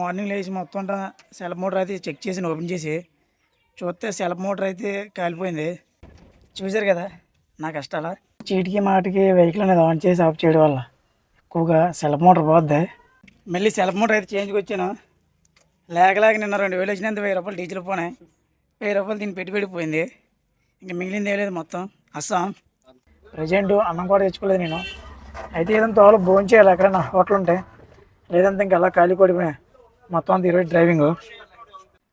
Morning లేచి మొత్తం అంతా సెల్ఫ్ మోటార్ అయితే చెక్ చేసి ఓపెన్ చేసి చూస్తే సెల్ఫ్ మోటార్ అయితే కాలిపోయింది. చూశారు కదా నా కష్టాలా. చీటికి మాటికి వెహికల్ అనేది ఆన్ చేసి ఆఫ్ చేయడం వల్ల ఎక్కువగా సెల్ఫ్ మోటార్ పోద్ది. మళ్ళీ సెల్ఫ్ మోటార్ అయితే చేంజ్కి వచ్చాను. లేకలేక నిన్న రెండు వేలు వచ్చినంత వెయ్యి రూపాయలు డీజిల్ పోనాయి వెయ్యి రూపాయలు దీన్ని పెట్టి పెట్టిపోయింది ఇంకా మిగిలింది లేదు మొత్తం. అస్సాం. ప్రజెంట్ అన్నం కూడా తెచ్చుకోలేదు నేను. అయితే ఏదైనా తోలు భోజనం చేయాలి ఎక్కడైనా హోటల్ ఉంటే. లేదంటే ఇంకా అలా ఖాళీ కొడిపోయి మొత్తం అంతా ఈరోజు driving.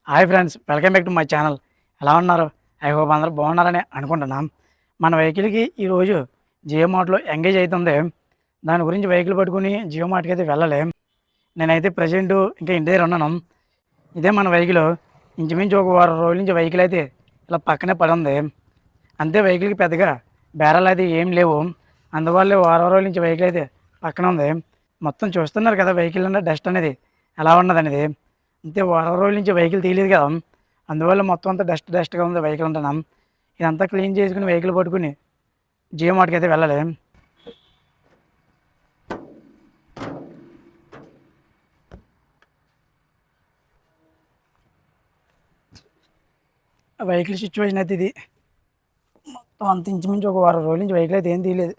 Hi friends welcome back to my channel. ఎలా ఉన్నారు? ఐ హోప్ అందరూ బాగున్నారని అనుకుంటున్నాం. మన వెహికల్కి ఈరోజు జియో మార్ట్లో ఎంగేజ్ అవుతుంది దాని గురించి వెహికల్ పట్టుకుని జియో మార్ట్కి అయితే వెళ్ళలేం. నేనైతే ప్రజెంట్ ఇంకా ఇంటి దగ్గర ఉన్నాను. ఇదే మన వెహికల్. ఇంచుమించు ఒక వారం రోజుల నుంచి వెహికల్ అయితే ఇలా పక్కనే పడి ఉంది అంతే వెహికల్కి పెద్దగా బేరాలు అయితే ఏం లేవు. అందువల్ల వారం రోజుల నుంచి వెహికల్ అయితే పక్కన ఉంది. మొత్తం చూస్తున్నారు కదా వెహికల్ అంటే డస్ట్ అనేది. ఎలా ఉన్నది అనేది అంతే వారం రోజుల నుంచి వెహికల్ తీయలేదు కదా. అందువల్ల మొత్తం అంతా డస్ట్ డస్ట్గా ఉంది వెహికల్ అంటున్నాం ఇదంతా క్లీన్ చేసుకుని వెహికల్ పట్టుకుని జియో మార్ట్కి అయితే వెళ్ళాలి. వెహికల్ సిచ్యువేషన్ అయితే ఇది. మొత్తం అంత ఇంచుమించు ఒక వారం రోజుల నుంచి వెహికల్ అయితే ఏం తీయలేదు.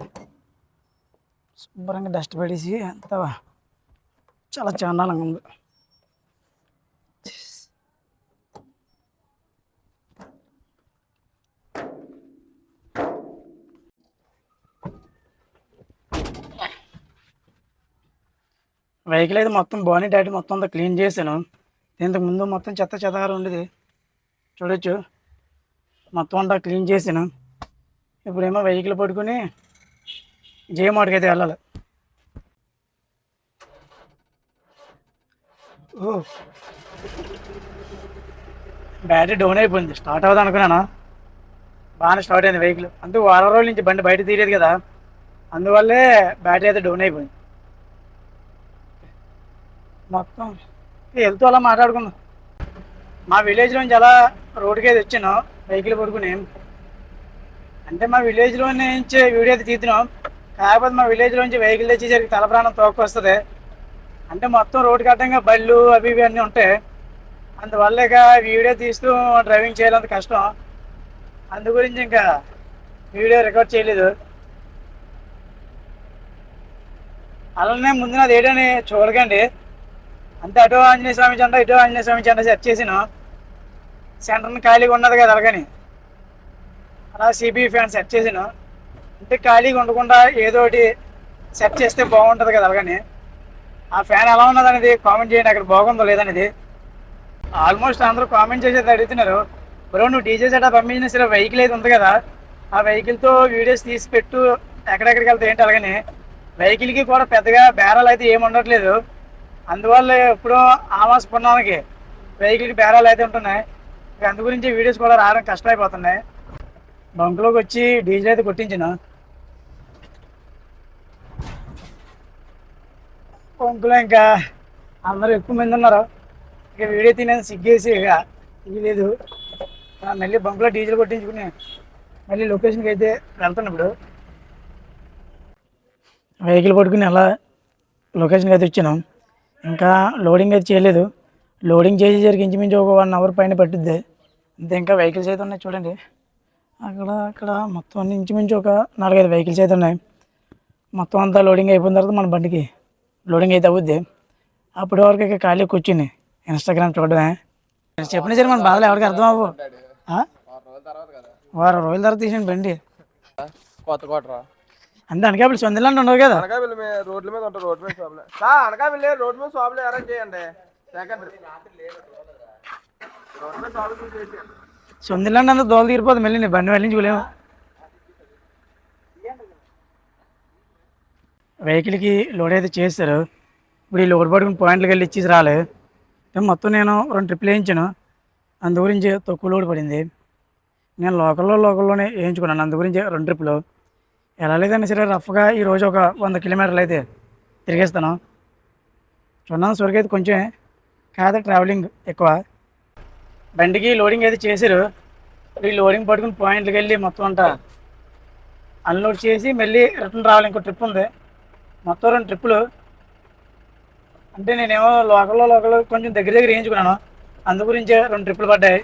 శుభ్రంగా డస్ట్ పడేసి అంత చాలా చాండాలంగా ఉంది. వెహికల్ అయితే మొత్తం బాడీ డైట్ మొత్తం అంతా క్లీన్ చేశాను. ఇంతకు ముందు మొత్తం చెత్త చెత్తగా ఉండేది. చూడొచ్చు. మొత్తం అంతా క్లీన్ చేసాను ఇప్పుడేమో వెహికల్ పట్టుకుని జయమాటకి అయితే వెళ్ళాలి. బ్యాటరీ డౌన్ అయిపోయింది. స్టార్ట్ అవుతుంది అనుకున్నాను? బాగానే స్టార్ట్ అయింది వెహికల్ అందుకు వారం రోజుల నుంచి బండి బయట తీయలేదు కదా. అందువల్లే బ్యాటరీ అయితే డౌన్ అయిపోయింది. మొత్తం వెళ్తూ అలా మాట్లాడుకుందాం. మా విలేజ్ నుంచి అలా రోడ్డుకి అయితే వచ్చాను వెహికల్ పడుకుని అంటే మా విలేజ్లో నుంచి వీడియో అయితే తీస్తున్నాం కాకపోతే మా విలేజ్లో నుంచి వెహికల్ తెచ్చేసరికి తల ప్రాణం తోక్కొస్తుంది. అంటే మొత్తం రోడ్డు కట్టంగా బళ్ళు అవి ఇవి అన్నీ ఉంటాయి. అందువల్ల ఇక వీడియో తీస్తూ డ్రైవింగ్ చేయాలంత కష్టం. అందు గురించి ఇంకా వీడియో రికార్డ్ చేయలేదు. అలానే ముందు నాది ఏడని చూడకండి. అంతే అటు ఆంజనేయ స్వామి జెండా ఇటు ఆంజనేయ స్వామి జెండా సెట్ చేసాను సెంటర్ని ఖాళీగా ఉన్నది కదా అలాగని. అలా సిబి ఫ్యాన్ సెట్ చేసిన. అంటే ఖాళీగా ఉండకుండా ఏదో ఒకటి సెట్ చేస్తే బాగుంటుంది కదా అలాగని. ఆ ఫ్యాన్ ఎలా ఉన్నది అనేది కామెంట్ చేయండి అక్కడ బాగుందో లేదనేది. ఆల్మోస్ట్ అందరూ కామెంట్ చేసేది అడుగుతున్నారు. బ్రో నువ్వు డీజే సెట్ పంపించిన సరే వెహికల్ అయితే ఉంది కదా ఆ వెహికల్తో వీడియోస్ తీసి పెట్టు ఎక్కడెక్కడికి వెళ్తే ఏంటి అలాగని. వెహికల్కి కూడా పెద్దగా బేరాలు అయితే ఏమి ఉండట్లేదు. అందువల్ల ఎప్పుడో ఆవాస్ పుణ్యానికి వెహికల్కి బేరాలు అయితే ఉంటున్నాయి. అందు గురించి వీడియోస్ కూడా రావడం కష్టమైపోతున్నాయి. బంకులోకి వచ్చి డీజే అయితే కొట్టించిన బంకులో ఇంకా అందరూ ఎక్కువ మంది ఉన్నారు. ఇక వీడియో తినేది సిగ్గేసి ఇక తీయలేదు మళ్ళీ బంకులో డీజిల్ కొట్టించుకుని మళ్ళీ లొకేషన్కి అయితే వెళ్తాను ఇప్పుడు. వెహికల్ పట్టుకుని అలా లొకేషన్కి అయితే వచ్చినాం. ఇంకా లోడింగ్ అయితే చేయలేదు. లోడింగ్ చేసేసరికి ఇంచుమించు ఒక వన్ అవర్ పైన పట్టుద్ది. అంతే ఇంకా వెహికల్స్ అయితే ఉన్నాయి చూడండి. అక్కడ అక్కడ మొత్తం అన్ని ఇంచుమించు ఒక నాలుగైదు వెహికల్స్ అయితే ఉన్నాయి. మొత్తం అంతా లోడింగ్ అయిపోయిన తర్వాత మన బండికి లోడింగ్ అయితే అవుద్ది. అప్పటి వరకు ఇక ఖాళీ కూర్చుని ఇన్స్టాగ్రామ్ చూడడమే. చెప్పిన సరే మన బాధలు ఎవరికి అర్థం అవ్వు. ఆ? వారం రోజుల తర్వాత తీసిన బండి. కొత్త కోటరా? అంతే అనకాపల్లి సొంతలాంటి ఉండవు కదా. అనకాపల్లి మీద రోడ్ల మీద ఉంటారు రోడ్ల మీద షాపులే అనకాపల్లి రోడ్డు మీద షాపులు అరేంజ్ చేయండి. సెకండ్ రోడ్డు మీద షాపులు చేసి సొంతలాంటి అంతా దోలు తీరిపోతుంది మళ్ళీ నీ బండి వెళ్ళించుకోలేము వెహికల్కి లోడ్ అయితే చేశారు. ఇప్పుడు ఈ లోడ్ పట్టుకుని పాయింట్లకి వెళ్ళి ఇచ్చేసి రాలే. మొత్తం నేను రెండు ట్రిప్లు వేయించాను. అందు గురించి తక్కువ లోడ్ పడింది. నేను లోకల్లో లోకల్లోనే వేయించుకున్నాను. అందు గురించి రెండు ట్రిప్లు ఎలా లేదన్నా సరే రఫ్గా ఈరోజు ఒక వంద కిలోమీటర్లు అయితే తిరిగేస్తాను. చూడండి సరికి అయితే కొంచెం కాదు ట్రావెలింగ్ ఎక్కువ. బండికి లోడింగ్ అయితే చేశారు. ఈ లోడింగ్ పట్టుకుని పాయింట్కి వెళ్ళి మొత్తం అంతా అన్లోడ్ చేసి మళ్ళీ రిటర్న్ రావాలి. ఇంకో ట్రిప్ ఉంది. మొత్తం రెండు ట్రిప్పులు. అంటే నేనేమో లోకల్లో లోకల్ కొంచెం దగ్గర దగ్గర వేయించుకున్నాను. అందు గురించే రెండు ట్రిప్పులు పడ్డాయి.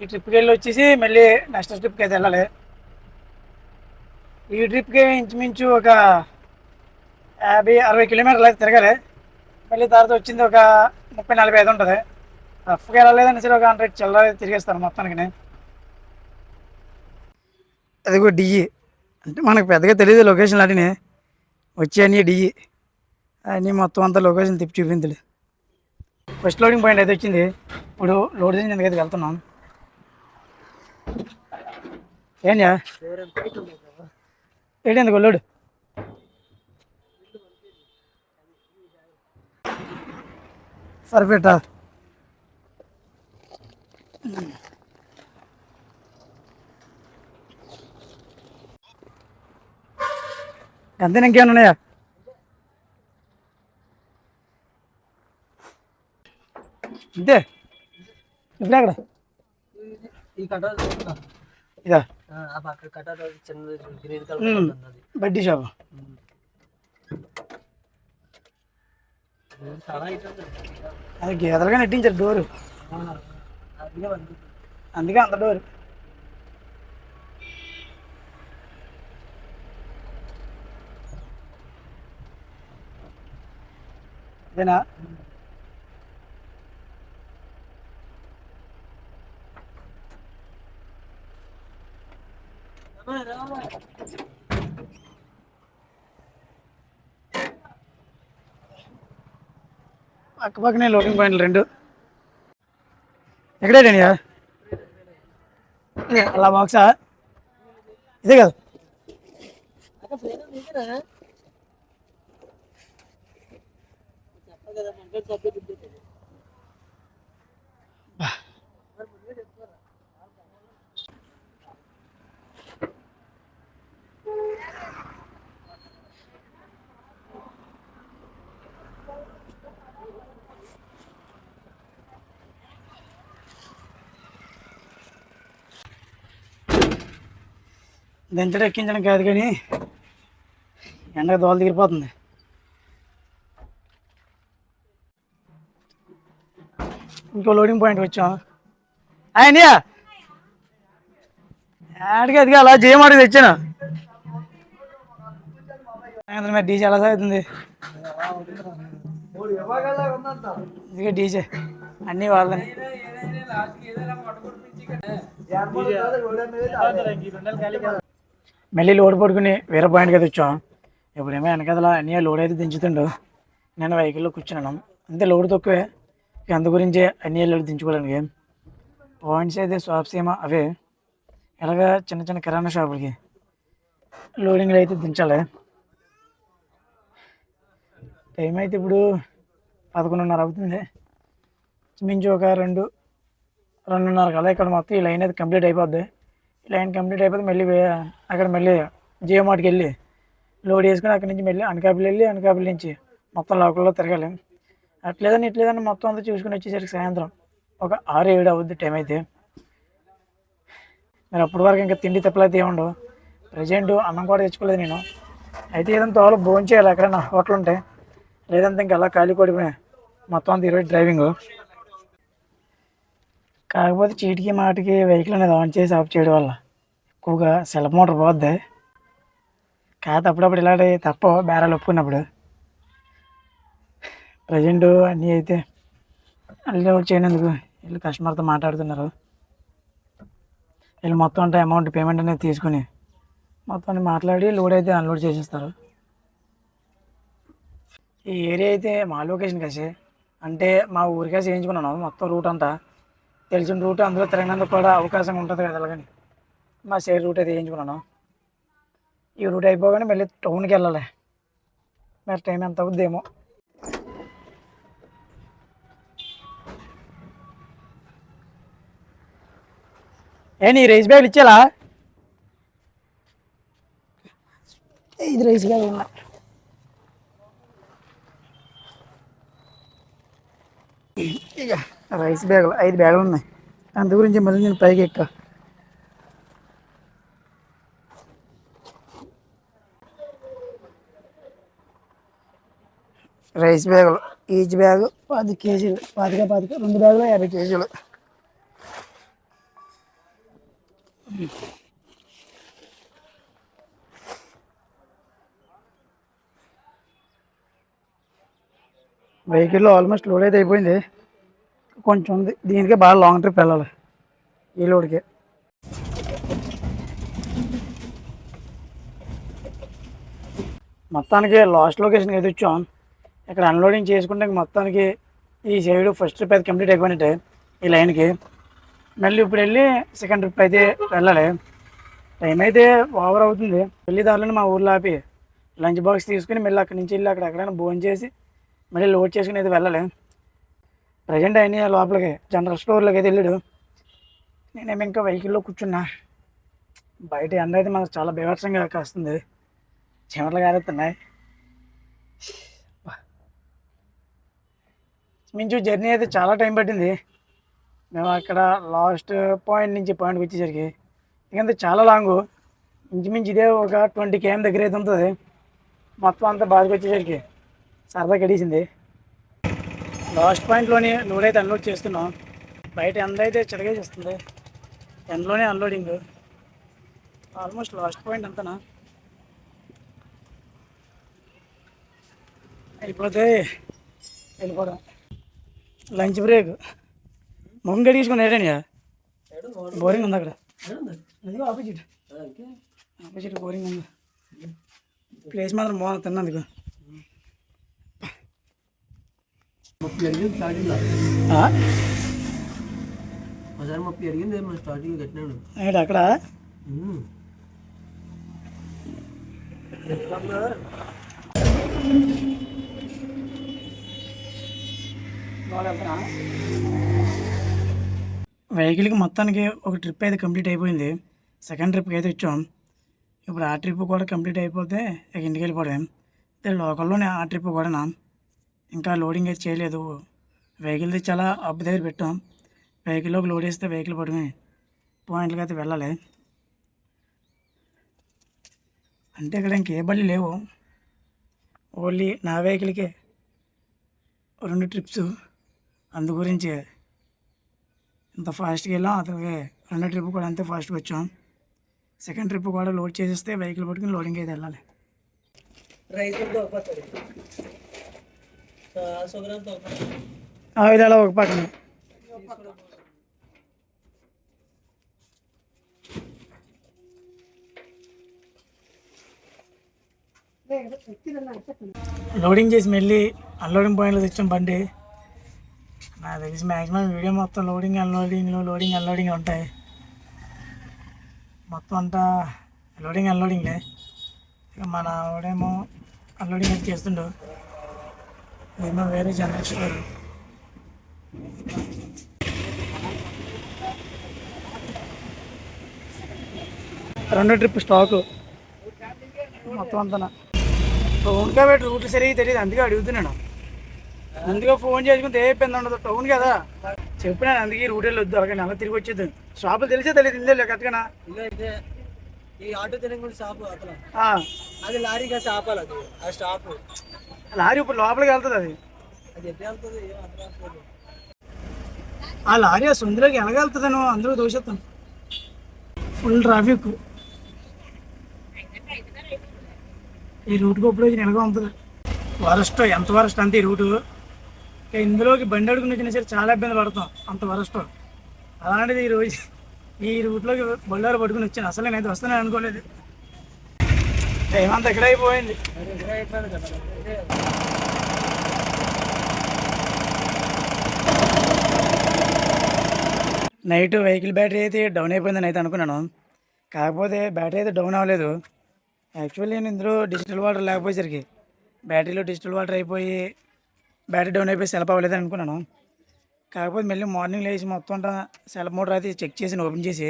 ఈ ట్రిప్కి వెళ్ళి వచ్చేసి మళ్ళీ నెక్స్ట్ ట్రిప్కి అయితే వెళ్ళాలి. ఈ ట్రిప్కి ఇంచుమించు ఒక యాభై అరవై కిలోమీటర్లు అయితే తిరగాలి. మళ్ళీ తర్వాత వచ్చింది ఒక ముప్పై నలభై ఐదు ఉంటుంది. రఫ్గా వెళ్ళలేదని సరే ఒక హండ్రెడ్ చిల్లర తిరిగేస్తాను మొత్తానికి నేను అదిగో డిఈ అంటే మనకు పెద్దగా తెలియదు లొకేషన్ అడిని వచ్చాయని అన్నీ డిఈ మొత్తం అంతా లొకేషన్ తిప్పి చూపించలే. ఫస్ట్ లోడింగ్ పాయింట్ అయితే వచ్చింది. ఇప్పుడు లోడ్ చేసి ఎందుకైతే వెళ్తున్నాను ఏంయా ఏంటి ఎందుకు లోడ్ సరిపెట్టా. అంతే ఇంకేమైనా ఉన్నాయా అంతే ఇప్పుడు అక్కడ ఈ కట్టాలు ఇదా ఆ పక్క కట్టాలు చిన్నది గ్రీన్ ఉమ్, కలర్ ఉన్నది బడ్డీ షాపు చాలా ఐటమ్స్ అది గీతలుగా నెట్టించారు డోరు అదిగా వంది అందుకే అంత డోరు అదేనా పక్క పక్కనే లోడింగ్ పాయింట్లు రెండు. ఎక్కడేటండి అలా బాక్సా ఇదే కదా? దించడం ఎక్కించడం కాదు కానీ ఎండగా దోల దిగిపోతుంది ఇంకో లోడింగ్ పాయింట్ వచ్చాం. ఆయన ఆడికి అదిగా అలా చేయమాడికి తెచ్చాను. సాయంత్రం డీజే ఎలా సాగుతుంది? ఇదిగా డీజే. అన్నీ వాళ్ళని. మళ్ళీ లోడ్ పడుకుని వేరే పాయింట్కి అయితే వచ్చాం. ఇప్పుడేమో వెనకదల అన్నీ లోడ్ అయితే దించుతుండు. నేను వెహికల్లో కూర్చున్నాను. అంతే లోడ్ తక్కువే. అందు గురించే అన్నీ లోడ్ దించుకోవడానికి పాయింట్స్ అయితే షాప్స్ ఏమో అవే. ఇలాగా చిన్న చిన్న కిరాణా షాపులకి? లోడింగ్లు అయితే దించాలి. టైం అయితే ఇప్పుడు పదకొండున్నర అవుతుంది. మించి ఒక రెండు రెండున్నర కల్లా ఇక్కడ మొత్తం ఈ లైన్ అయితే కంప్లీట్ అయిపోద్ది. ఈ లైన్ కంప్లీట్ అయిపోతే మళ్ళీ అక్కడ మళ్ళీ జియో మార్ట్కి వెళ్ళి లోడ్ వేసుకుని అక్కడి నుంచి మళ్ళీ అనకాపల్లి వెళ్ళి అనకాపల్లి నుంచి మొత్తం లోకల్లో తిరగాలి. అట్లేదని ఇట్లేదని మొత్తం అంతా చూసుకుని వచ్చేసరికి సాయంత్రం. ఒక ఆరు ఏడు అవుద్ది టైం అయితే. మరి అప్పటి వరకు ఇంకా తిండి తెప్పలైతే ఏముండవు ప్రజెంట్ అన్నం కూడా తెచ్చుకోలేదు నేను. అయితే ఏదైనా తోలు భోజనం చేయాలి ఎక్కడైనా హోటల్ ఉంటే. లేదంటే ఇంకా అలా ఖాళీ కొడిపోయి. మొత్తం అంత ఈరోజు డ్రైవింగ్. కాకపోతే చీటికి మాటికి వెహికల్ అనేది ఆన్ చేసి ఆఫ్ చేయడం వల్ల ఎక్కువగా సెల్ మోటార్ పోద్ది. కాదు అప్పుడప్పుడు ఇలాంటి తప్ప బేరాలు ఒప్పుకున్నప్పుడు. ప్రజెంట్ అన్నీ అయితే అన్లోడ్ చేయనందుకు వీళ్ళు కస్టమర్తో మాట్లాడుతున్నారు. వీళ్ళు మొత్తం అంటే అమౌంట్ పేమెంట్ అనేది తీసుకుని మొత్తం అన్ని మాట్లాడి లోడ్ అయితే అన్లోడ్ చేసేస్తారు. ఈ ఏరియా అయితే మా లొకేషన్ కాసి అంటే మా ఊరికే చేయించుకున్నాను మొత్తం రూట్ అంతా. తెలిసిన రూట్ అందులో తిరగనందుకు కూడా అవకాశం ఉంటుంది కదా అలాగని. మా సైడ్ రూట్ అయితే వేయించుకున్నాను ఈ రూట్ అయిపోగానే మళ్ళీ టౌన్కి వెళ్ళాలి. మరి టైం ఎంత అవుద్దేమో. ఏ నీ రైస్ బ్యాగ్ ఇచ్చేలా? ఇది రైస్ బ్యాగ్ ఉన్నా ఇక రైస్ బ్యాగులు ఐదు బ్యాగులు ఉన్నాయి. అందు గురించి మళ్ళీ నేను పైకి ఎక్క. రైస్ బ్యాగులు ఈచ్ బ్యాగు పది కేజీలు పాతిక పాతిక రెండు బ్యాగులు యాభై కేజీలు. వెహికల్లో ఆల్మోస్ట్ లోడ్ అయితే అయిపోయింది. కొంచెం ఉంది. దీనికే బాగా లాంగ్ ట్రిప్ వెళ్ళాలి. ఈ లోడ్కి మొత్తానికి లాస్ట్ లొకేషన్కి అయితే వచ్చాం ఇక్కడ అన్లోడింగ్ చేసుకుంటే మొత్తానికి ఈ సైడ్ ఫస్ట్ ట్రిప్ అయితే కంప్లీట్ అయిపోయినట్టే ఈ లైన్కి మళ్ళీ ఇప్పుడు వెళ్ళి సెకండ్ ట్రిప్ అయితే వెళ్ళాలి. టైం అయితే ఓవర్ అవుతుంది. వెళ్ళి మా ఊర్లో ఆపి లంచ్ బాక్స్ తీసుకుని మళ్ళీ అక్కడి నుంచి వెళ్ళి అక్కడ ఎక్కడైనా భోజనం చేసి మళ్ళీ లోడ్ చేసుకుని అయితే వెళ్ళాలి. ప్రజెంట్ అయిన లోపలికి జనరల్ స్టోర్లోకి అయితే వెళ్ళాడు. నేనేమి ఇంకా వెహికల్లో కూర్చున్నా. బయట ఎండ అయితే మనకు చాలా బీభత్సంగా కాస్తుంది. చెమటలు గారెత్తున్నాయి. మించు జర్నీ అయితే చాలా టైం పట్టింది. మేము అక్కడ లాస్ట్ పాయింట్ నుంచి పాయింట్కి వచ్చేసరికి ఇంకంతా చాలా లాంగ్. ఇంచుమించు ఇదే ఒక ట్వంటీ కేఎం దగ్గర అయితే ఉంటుంది. మొత్తం అంతా బాధకు వచ్చేసరికి సరదా గడిచింది. లాస్ట్ పాయింట్లోనే లోడ్ అయితే అన్లోడ్ చేస్తున్నాం. బయట ఎండ అయితే చిడగా చేస్తుంది ఎండలోనే అన్లోడింగ్ ఆల్మోస్ట్ లాస్ట్ పాయింట్ అంతనా? అయిపోతే వెళ్ళిపోవడం లంచ్ బ్రేక్ మొహం గడిగించుకుని ఏటండి బోరింగ్ ఉంది అక్కడ. అది ఆపోజిట్ ఆపోజిట్ బోరింగ్ ఉంది. ప్లేస్ మాత్రం బాగుంది తిన్నందుకు ముప్పై అడిగింది స్టార్టింగ్లో ఆ? ఒకసారి ముప్పై అడిగింది మన స్టార్టింగ్ కట్టినాడు. ఏంటి అక్కడ? వెహికల్కి మొత్తానికి ఒక ట్రిప్ అయితే కంప్లీట్ అయిపోయింది. సెకండ్ ట్రిప్కి అయితే వచ్చాం. ఇప్పుడు ఆ ట్రిప్ కూడా కంప్లీట్ అయిపోతే ఇక ఇంటికి వెళ్ళిపోవడం అయితే లోకల్లోనే ఆ ట్రిప్ కూడా ఇంకా లోడింగ్ అయితే చేయలేదు. వెహికల్ది చాలా అప్ దగ్గర పెట్టాం. వెహికల్లోకి లోడ్ వేస్తే వెహికల్ పడుకుని పాయింట్లకి అయితే వెళ్ళాలి. అంటే ఇక్కడ ఇంకే బళ్ళు లేవు. ఓన్లీ నా వెహికల్కే రెండు ట్రిప్స్. అందు గురించి. ఇంత ఫాస్ట్గా వెళ్ళాం అతనికి రెండో ట్రిప్ కూడా అంతే ఫాస్ట్గా వచ్చాం. సెకండ్ ట్రిప్ కూడా లోడ్ చేసేస్తే వెహికల్ పట్టుకుని లోడింగ్ అయితే వెళ్ళాలి. రైస్ తోపతాడు సుగ్రామ్ తోపతాడు ఆ విధాలు ఒక పక్కన. లోడింగ్ చేసి మళ్ళీ అన్లోడింగ్ పాయింట్లో తెచ్చాం బండి. నాకు తెలిసి మ్యాక్సిమం వీడియో మొత్తం లోడింగ్ అన్లోడింగ్ లోడింగ్ అన్లోడింగ్ ఉంటాయి. మొత్తం అంతా లోడింగ్ అన్లోడింగ్లే ఇక మన వాడేమో అన్లోడింగ్ అయితే చేస్తుండు. ఏమో వేరే జనరేషన్ రెండు రెండో ట్రిప్ స్టాకు మొత్తం అంతా టౌన్ రూట్లు సరిగ్గా తెలియదు అందుకే అడుగుతున్నాను. అందుకే ఫోన్ చేసుకుని అయిపోయింది ఉండదు టౌన్ కదా. చెప్పినాను అందుకే రూట్ వెళ్ళి వద్దు అలాగే అలా తిరిగి వచ్చేది. షాపులు తెలిసే తెలియదు ఇందే కరెక్ట్గా ఈ ఆటో తినకుండా షాప్ అది లారీగా షాప్ అది. ఆ స్టాప్ లారీ ఇప్పుడు లోపలికి వెళ్తుంది అది. అది ఎట్లా వెళ్తుంది? ఏం. ఆ లారీ ఆ సొందులోకి ఎలాగెళ్తుందను అందరూ దోషేస్తాను ఫుల్ ట్రాఫిక్ ఈ రూట్కి ఇప్పుడు వచ్చి నిలగా ఉంటుంది. వరస్ట్ ఎంత వరస్ట్ అంతే ఈ రూటు ఇందులోకి బండి అడుగుని వచ్చినా సరే చాలా ఇబ్బంది పడతాం అంత వరస్ట్. అలాంటిది ఈ రోజు ఈ రూట్లోకి బొల్లారు పట్టుకుని వచ్చాను. అసలు నేనైతే వస్తానని అనుకోలేదు. టైం అంతా ఎక్కడ అయిపోయింది? నైట్ వెహికల్ బ్యాటరీ అయితే డౌన్ అయిపోయిందని అయితే అనుకున్నాను. కాకపోతే బ్యాటరీ అయితే డౌన్ అవ్వలేదు. యాక్చువల్లీ నేను ఇందులో డిజిటల్ వాటర్ లేకపోయేసరికి బ్యాటరీలో డిజిటల్ వాటర్ అయిపోయి బ్యాటరీ డౌన్ అయిపోయి సెల్ఫ్ అవ్వలేదని అనుకున్నాను. కాకపోతే మళ్ళీ మార్నింగ్ లేచి మొత్తం అంతా సెల్ఫ్ మోటర్ అయితే చెక్ చేసి ఓపెన్ చేసి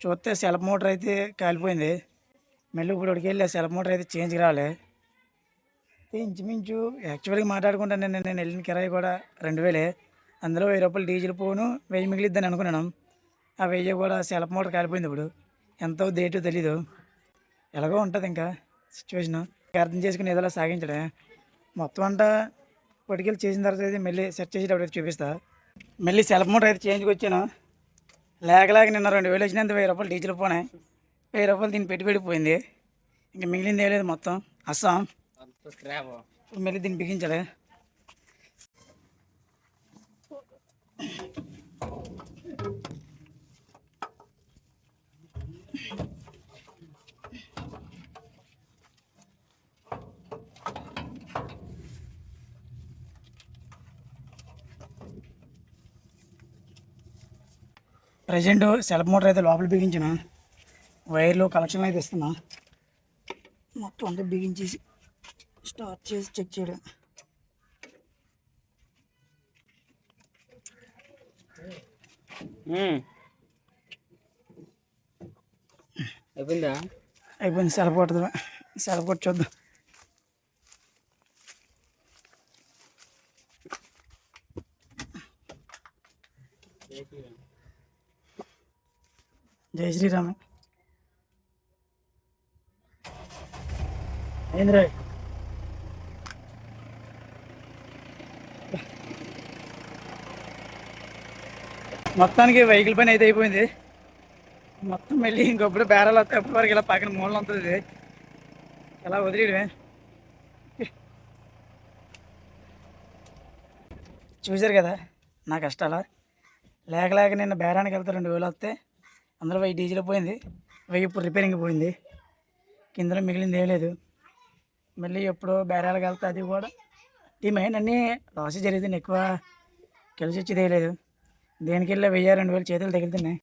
చూస్తే సెల్ఫ్ మోటర్ అయితే కాలిపోయింది. మళ్ళీ ఇప్పుడు ఇక్కడికి వెళ్ళి ఆ సెల్ఫ్ మోటర్ అయితే చేంజ్ రావాలి ఇంచుమించు యాక్చువల్గా మాట్లాడుకుంటాను నేను నేను వెళ్ళిన కిరాయి కూడా రెండు వేలే. అందులో వెయ్యి రూపాయలు డీజిల్ పోను వెయ్యి మిగిలిద్దని అనుకున్నాను. ఆ వెయ్యి కూడా సెల్ఫ్ మోటార్ కాలిపోయింది ఇప్పుడు. ఎంతో డేటు తెలీదు. ఎలాగో ఉంటుంది ఇంకా సిచ్యువేషన్ అర్థం చేసుకుని ఏదోలా సాగించడం మొత్తం అంతా పట్టుకెళ్ళి చేసిన తర్వాత అయితే మళ్ళీ సెట్ చేసేటప్పుడు అయితే చూపిస్తా. మళ్ళీ సెల్ఫ్ మోటర్ అయితే చేంజ్కి వచ్చాను. లేక లేక నిన్న రెండు వేలు వచ్చినంత వెయ్యి రూపాయలు డీజిల్ పోనాయి. వెయ్యి రూపాయలు దీన్ని పెట్టి పెడిపోయింది. ఇంకా మిగిలింది ఏం లేదు మొత్తం. అస్సాం. మళ్ళీ దీన్ని బిగించాలి. ప్రజెంట్ సెల్ఫ్ మోటార్ అయితే లోపల బిగించిన. వైర్లు కలెక్షన్ అయితే ఇస్తున్నా. మొత్తం అంతా బిగించేసి స్టార్ట్ చేసి చెక్ చేయడం. అయిపోయిందా? అయిపోయింది సెల్ఫ్ కొట్టదు సెల్ఫ్ కొట్టి చూద్దాం. జై శ్రీరామ్. ఏంద్రా? మొత్తానికి వెహికల్ పని అయితే అయిపోయింది. మొత్తం వెళ్ళి ఇంకొప్పుడు బేరాలు వస్తే అప్పటి వరకు ఇలా పక్కన మూలన ఉంటుంది. ఇది. ఇలా వదిలేయడమే? చూశారు కదా నా కష్టాలా. లేక లేక నిన్న బేరానికి వెళ్తా రెండు వేలు వస్తే అందులో వెయ్యి డీజిల్ పోయింది వెయ్యి ఇప్పుడు రిపేరింగ్ పోయింది. కిందలో మిగిలింది ఏం లేదు. మళ్ళీ ఎప్పుడు బేరాలకు వెళ్తే అది కూడా ఈ మెయిన్ అన్నీ లాస్ జరిగింది ఎక్కువ కలిసి వచ్చేది లేదు. దేనికి వెళ్ళి వెయ్యి రెండు వేలు చేతులు తగులుతున్నాయి